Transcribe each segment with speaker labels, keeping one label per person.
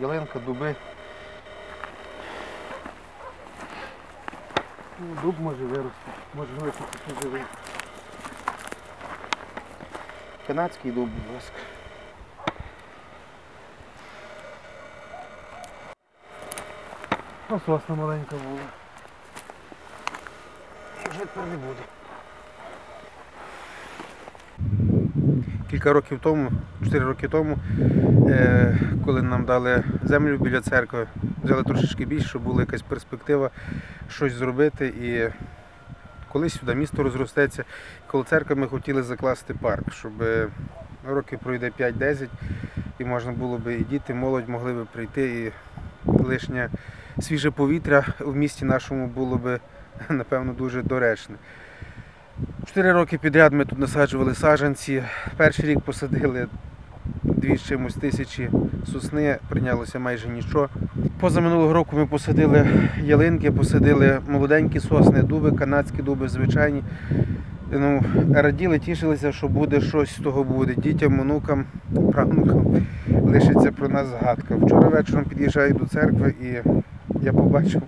Speaker 1: ялинка, дуби. Ну, Дуб може вирости, може вирости живий. Канадський дуб, будь ласка. Ось сосна маленька була. Вже тепер не буде. Кілька років тому, 4 роки тому, е, коли нам дали землю біля церкви, взяли трошечки більше, щоб була якась перспектива щось зробити. І колись сюди місто розростеться, коло церкви ми хотіли закласти парк, щоб е, роки пройде 5-10 і можна було би і діти, молодь могли би прийти і лишнє свіже повітря в місті нашому було би, напевно, дуже доречне. Чотири роки підряд ми тут насаджували саджанці. Перший рік посадили дві з чимось тисячі сосни, прийнялося майже нічого. Поза минулого року ми посадили ялинки, посадили молоденькі сосни, дуби, канадські дуби, звичайні. Ну, раділи, тішилися, що буде щось з того буде. Дітям, онукам, правнукам лишиться про нас згадка. Вчора вечором під'їжджаю до церкви і я побачив,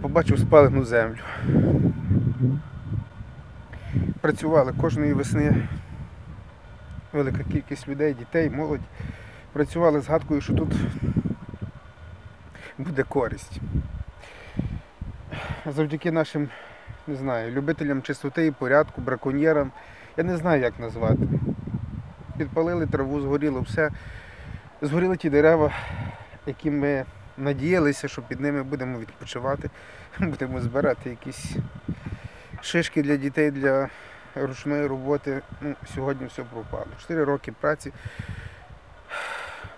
Speaker 1: побачив спалену землю. Працювали кожної весни велика кількість людей, дітей, молодь. Працювали з гадкою, що тут буде користь. Завдяки нашим, не знаю, любителям чистоти і порядку, браконьєрам, я не знаю, як назвати. Підпалили траву, згоріло все. Згоріли ті дерева, які ми надіялися, що під ними будемо відпочивати, будемо збирати якісь шишки для дітей, для ручної роботи. Ну, сьогодні все пропало. Чотири роки праці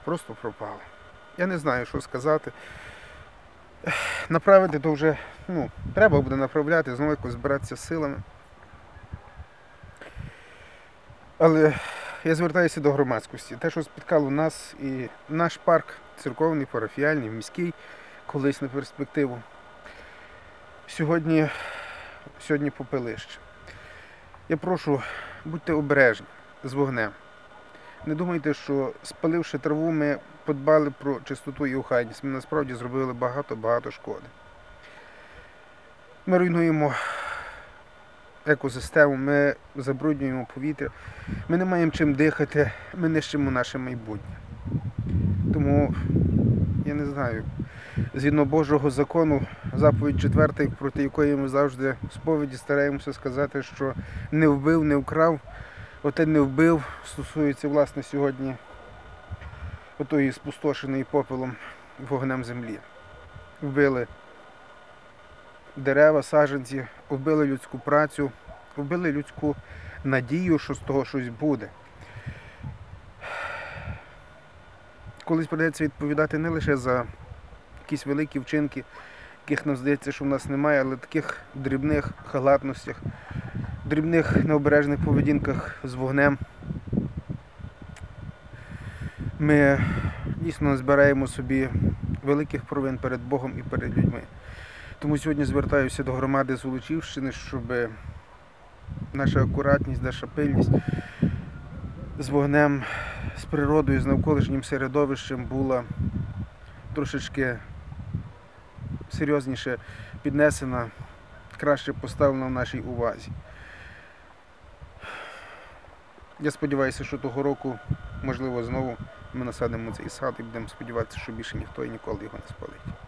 Speaker 1: просто пропало. Я не знаю, що сказати. Направити то вже ну, треба буде направляти, знову якось збиратися силами. Але я звертаюся до громадськості. Те, що спіткало нас і наш парк церковний, парафіальний, міський, колись на перспективу. Сьогодні, сьогодні попелище. Я прошу, будьте обережні з вогнем. Не думайте, що спаливши траву, ми подбали про чистоту і охайність. Ми насправді зробили багато-багато шкоди. Ми руйнуємо екосистему, ми забруднюємо повітря, ми не маємо чим дихати, ми нищимо наше майбутнє. Тому я не знаю, згідно Божого закону, заповідь четверта, проти якої ми завжди в сповіді стараємося сказати, що не вбив, не вкрав. Оте не вбив, стосується власне сьогодні отої спустошеної попелом вогнем землі. Вбили дерева, саджанці, вбили людську працю, вбили людську надію, що з того щось буде. Колись придеться відповідати не лише за якісь великі вчинки, яких нам здається, що в нас немає, але таких дрібних халатностях, дрібних необережних поведінках з вогнем. Ми дійсно збираємо собі великих провин перед Богом і перед людьми. Тому сьогодні звертаюся до громади Золочівщини, щоб наша акуратність, наша пильність з вогнем, з природою, з навколишнім середовищем була трошечки серйозніше піднесена, краще поставлена в нашій увазі. Я сподіваюся, що того року, можливо, знову ми насадимо цей сад і будемо сподіватися, що більше ніхто і ніколи його не спалить.